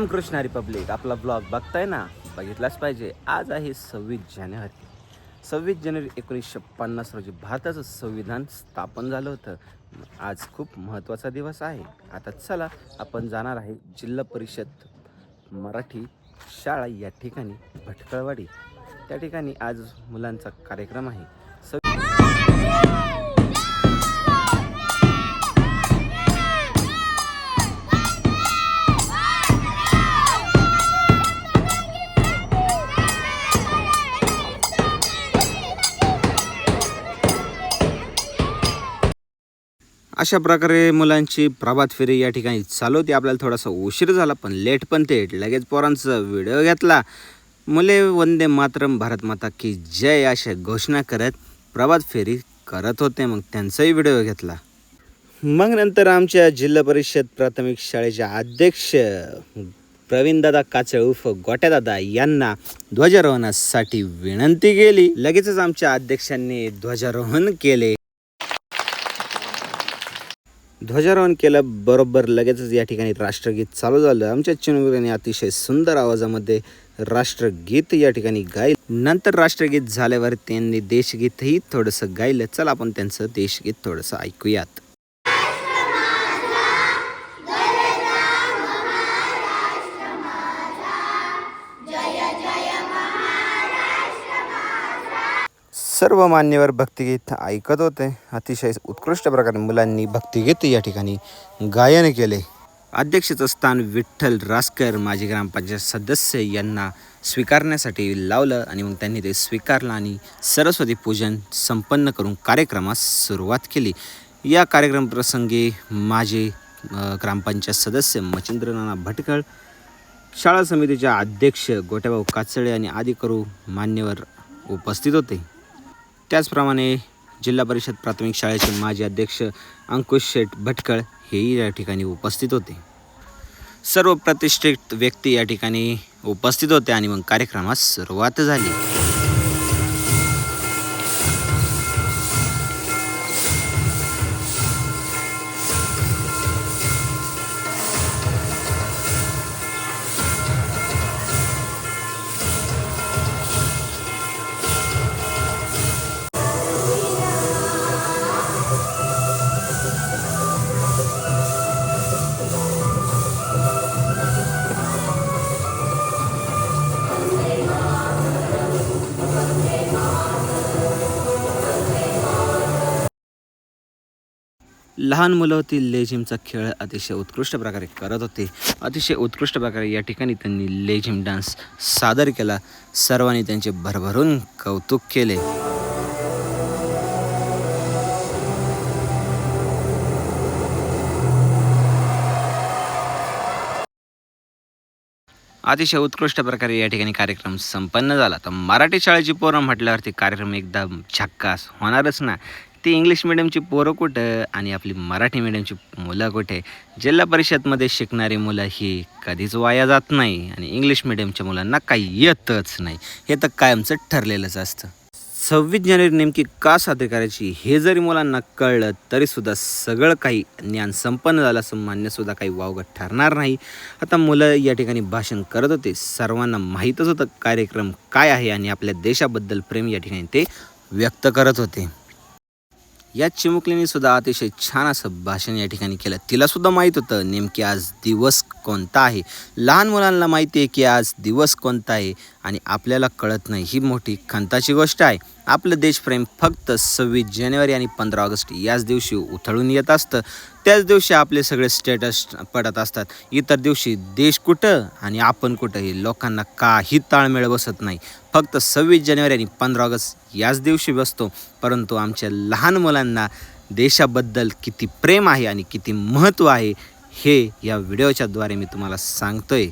Ramakrishna Republic आपला blog बघताय ना? बघितलाच पाहिजे. आज आहे सव्वीस जानेवारी. सव्वीस जानेवारी एकोणीसशे पन्नास रोजी भारताचं संविधान स्थापन झालं होतं. आज खूप महत्त्वाचा दिवस आहे. आता चला आपण जाणार आहे जिल्हा परिषद मराठी शाळा या ठिकाणी भटकळवाडी. त्या ठिकाणी आज मुलांचा कार्यक्रम आहे. सव्वीस अशा प्रकारे मुलांची प्रभात फेरी या ठिकाणी चालू होती आपल्याला थोडासा उशीर झाला पण लेट पण ते. लगेच पोरांचा व्हिडिओ घेतला. मुले वंदे मातरम भारत माता की जय अशा घोषणा करत प्रभात फेरी करत होते. मग त्यांचाही व्हिडिओ घेतला. मग नंतर आमच्या जिल्हा परिषद प्राथमिक शाळेचे अध्यक्ष प्रवीणदादा काचळ उर्फ गोट्यादादा यांना ध्वजारोहणासाठी विनंती केली. लगेचच आमच्या अध्यक्षांनी ध्वजारोहण केले. ध्वजारोहण केलं बरोबर लगेचच या ठिकाणी राष्ट्रगीत चालू झालं. आमच्या चिनगुरांनी अतिशय सुंदर आवाजामध्ये राष्ट्रगीत या ठिकाणी गायलं. नंतर राष्ट्रगीत झाल्यावर त्यांनी देशगीतही थोडंसं गायलं. चला आपण त्यांचं देशगीत थोडंसं ऐकूयात. सर्व मान्यवर भक्तिगीत ऐकत होते. अतिशय उत्कृष्ट प्रकारे मुलांनी भक्तिगीत या ठिकाणी गायन केले. अध्यक्षचं स्थान विठ्ठल रासकर माजी ग्रामपंचायत सदस्य यांना स्वीकारण्यासाठी लावलं आणि मग त्यांनी ते स्वीकारलं आणि सरस्वती पूजन संपन्न करून कार्यक्रमास सुरुवात केली. या कार्यक्रम प्रसंगी माजी ग्रामपंचायत सदस्य मच्छिंद्र नाना भटकळ शाळा समितीच्या अध्यक्ष गोट्याभाऊ काचळे आणि आदिकरू मान्यवर उपस्थित होते. त्याचप्रमाणे जिल्हा परिषद प्राथमिक शाळेचे माजी अध्यक्ष अंकुश शेठ भटकळ हेही या ठिकाणी उपस्थित होते. सर्व प्रतिष्ठित व्यक्ती या ठिकाणी उपस्थित होते आणि मग कार्यक्रमास सुरुवात झाली. लहान मुलं होती लेझिमचा खेळ अतिशय उत्कृष्ट प्रकारे करत होते. अतिशय उत्कृष्ट प्रकारे या ठिकाणी त्यांनी लेझिम डान्स सादर केला. सर्वांनी त्यांचे भरभरून कौतुक केले. अतिशय उत्कृष्ट प्रकारे या ठिकाणी कार्यक्रम संपन्न झाला. तर मराठी शाळेची पोरं म्हटल्यावरती कार्यक्रम एकदम झक्कास होणारच ना. ती इंग्लिश मिडियमची पोरं कुठं आणि आपली मराठी मिडियमची मुलं कुठे? जिल्हा परिषदमध्ये शिकणारी मुलं ही कधीच वाया जात नाही आणि इंग्लिश मिडियमच्या मुलांना काही येतच नाही. हे तर कायमचं ठरलेलंच असतं. सव्वीस जानेवारी नेमकी का साजरी करायची हे जरी मुलांना कळलं तरीसुद्धा सगळं काही ज्ञान संपन्न झालं असं मान्यसुद्धा काही वावगं ठरणार नाही. आता मुलं या ठिकाणी भाषण करत होते. सर्वांना माहीतच होतं कार्यक्रम काय आहे आणि आपल्या देशाबद्दल प्रेम या ठिकाणी ते व्यक्त करत होते. या चिमुकलीने सुद्धा अतिशय छान असं भाषण या ठिकाणी केलं. तिला सुद्धा माहीत होतं नेमकी आज दिवस कोणता आहे? लहान मुलांना माहिती आहे की आज दिवस कोणता आहे? आणि आपल्याला कळत नाही. ही मोठी खंताची गोष्ट आहे. आपलं देशप्रेम फक्त सव्वीस जानेवारी आणि पंधरा ऑगस्ट याच दिवशी उथळून येत असतं. त्याच दिवशी आपले सगळे स्टेटस पडत असतात. इतर दिवशी देश कुठं आणि आपण कुठं हे लोकांना काही ताळमेळ बसत नाही. फक्त सव्वीस जानेवारी आणि पंधरा ऑगस्ट याच दिवशी बसतो. परंतु आमच्या लहान मुलांना देशाबद्दल किती प्रेम आहे आणि किती महत्त्व आहे हे या व्हिडिओच्याद्वारे मी तुम्हाला सांगतोय.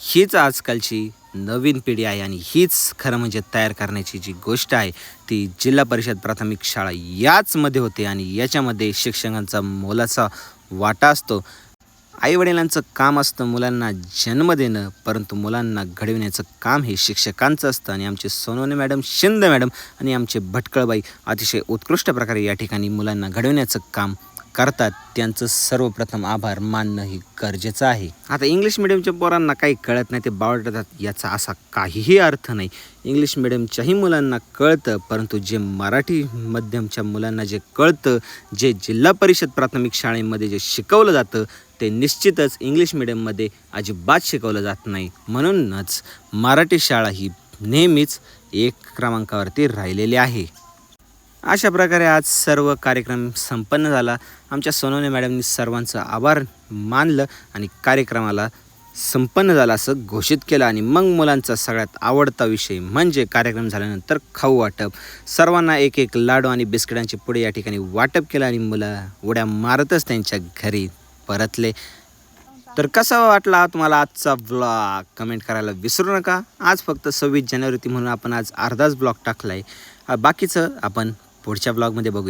हीच आजकालची नवीन पिढी आहे आणि हीच खरं म्हणजे तयार करण्याची जी गोष्ट आहे ती जिल्हा परिषद प्राथमिक शाळा याचमध्ये होते आणि याच्यामध्ये शिक्षकांचा मोलाचा वाटा असतो. आईवडिलांचं काम असतं मुलांना जन्म देणं परंतु मुलांना घडविण्याचं काम हे शिक्षकांचं असतं. आणि आमचे सोनोने मॅडम शिंदे मॅडम आणि आमचे भटकळबाई अतिशय उत्कृष्ट प्रकारे या ठिकाणी मुलांना घडविण्याचं काम करतात त्यांचं सर्वप्रथम आभार मानणं ही गरजेचं आहे. आता इंग्लिश मिडियमच्या पोरांना काही कळत नाही ते बावळतात याचा असा काहीही अर्थ नाही. इंग्लिश मिडियमच्याही मुलांना कळतं परंतु जे मराठी माध्यमच्या मुलांना जे कळतं जे जिल्हा परिषद प्राथमिक शाळेमध्ये जे शिकवलं जातं ते निश्चितच इंग्लिश मिडियममध्ये अजिबात शिकवलं जात नाही. म्हणूनच मराठी शाळा ही नेहमीच एक क्रमांकावरती राहिलेली आहे. अशा प्रकारे आज सर्व कार्यक्रम संपन्न झाला. आमच्या सोनवणे मॅडमनी सर्वांचं आभार मानलं आणि कार्यक्रमाला संपन्न झाला असं घोषित केलं. आणि मग मुलांचा सगळ्यात आवडता विषय म्हणजे कार्यक्रम झाल्यानंतर खाऊ वाटप. सर्वांना एक एक लाडू आणि बिस्किटांचे पुढे या ठिकाणी वाटप केलं आणि मुलं उड्या मारतच त्यांच्या घरी परतले. तर कसा वाटला तुम्हाला आजचा ब्लॉग कमेंट करायला विसरू नका. आज फक्त सव्वीस जानेवारी होती म्हणून आपण आज अर्धाच ब्लॉग टाकला आहे बाकीचं आपण पुढच्या ब्लॉगमध्ये बघू